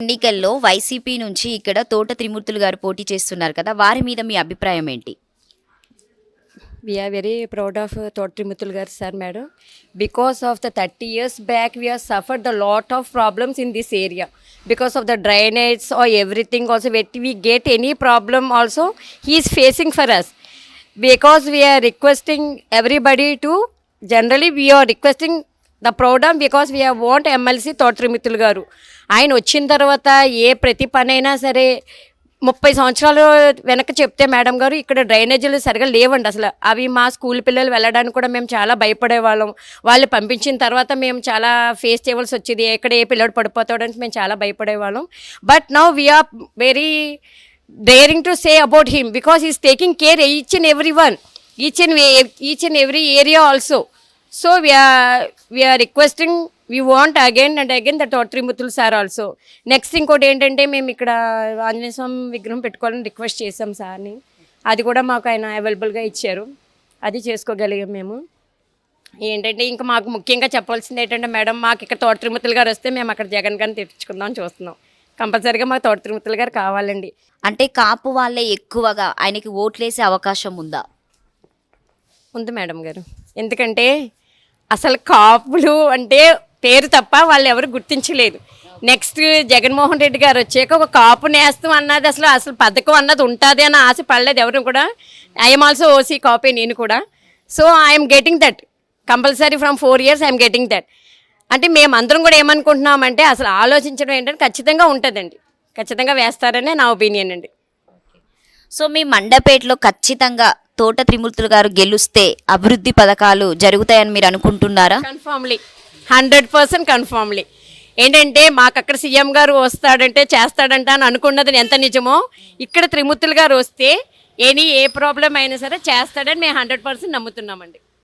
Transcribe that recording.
ఎన్నికల్లో వైసీపీ నుంచి ఇక్కడ తోట త్రిమూర్తులు గారు పోటీ చేస్తున్నారు కదా వారి మీద మీ అభిప్రాయం ఏంటి? VR very proud of Thota Trimurthulu garu sir madam. Because of the thirty years back we are suffer the lot of problems in this area because of the drainage or everything also what we get any problem also he is facing for us because we are requesting everybody to generally we are requesting the ప్రౌడమ్ because we want MLC తోటరిమిత్తులు గారు ఆయన వచ్చిన తర్వాత ఏ ప్రతి పనైనా సరే ముప్పై సంవత్సరాలు వెనక్కి చెప్తే మేడం గారు ఇక్కడ డ్రైనేజీలు సరిగా లేవండి అసలు. అవి మా స్కూల్ పిల్లలు వెళ్ళడానికి కూడా మేము చాలా భయపడేవాళ్ళం. వాళ్ళు పంపించిన తర్వాత మేము చాలా ఫేస్ చేయవలసి వచ్చేది. ఎక్కడ ఏ పిల్లడు పడిపోతాడంటే మేము చాలా భయపడేవాళ్ళం. But now we are very daring to say about him because is taking care each and every one each and each and every area also so we are we are requesting we want again and again the తోటరిముత్తులు sir also next ఇంకోటి ఏంటంటే మేము ఇక్కడ ఆంజనేయ స్వామి విగ్రహం పెట్టుకోవాలని request చేసాం సార్ని. అది కూడా మాకు ఆయన అవైలబుల్గా ఇచ్చారు. అది చేసుకోగలిగాం మేము. ఏంటంటే ఇంకా మాకు ముఖ్యంగా చెప్పాల్సింది ఏంటంటే మేడం మాకు ఇక్కడ తోట తిరుమతులు గారు వస్తే మేము అక్కడ జగన్ గారిని తెప్పించుకుందాం చూస్తున్నాం. కంపల్సరీగా మాకు తోట తిరుమతులు గారు కావాలండి. అంటే కాపు వాళ్ళే ఎక్కువగా ఆయనకి ఓట్లేసే అవకాశం ఉందా? ఉంది మేడం గారు. ఎందుకంటే అసలు కాపులు అంటే పేరు తప్ప వాళ్ళు ఎవరు గుర్తించలేదు. నెక్స్ట్ జగన్మోహన్ రెడ్డి గారు వచ్చాక ఒక కాపు నేస్తం అన్నది అసలు అసలు పథకం అన్నది ఉంటుంది అని ఆశ పడలేదు ఎవరు కూడా. ఐఎమ్ ఆల్సో ఓసీ కాపీ నేను కూడా. So I'm getting that compulsory from four years I'm getting that అంటే మేమందరం కూడా ఏమనుకుంటున్నామంటే అసలు ఆలోచించడం ఏంటంటే ఖచ్చితంగా ఉంటుందండి. ఖచ్చితంగా వేస్తారనే నా ఒపీనియన్ అండి. సో మీ మండపేటలో ఖచ్చితంగా తోట త్రిమూర్తులు గారు గెలుస్తే అభివృద్ధి పథకాలు జరుగుతాయని మీరు అనుకుంటున్నారా? కన్ఫామ్లీ. Hundred percent confirmly. ఏంటంటే మాకు అక్కడ సీఎం గారు వస్తాడంటే చేస్తాడంట అని అనుకున్నది ఎంత నిజమో ఇక్కడ త్రిమూర్తులు గారు వస్తే ఎనీ ఏ ప్రాబ్లం అయినా సరే చేస్తాడని మేము హండ్రెడ్ పర్సెంట్ నమ్ముతున్నామండి.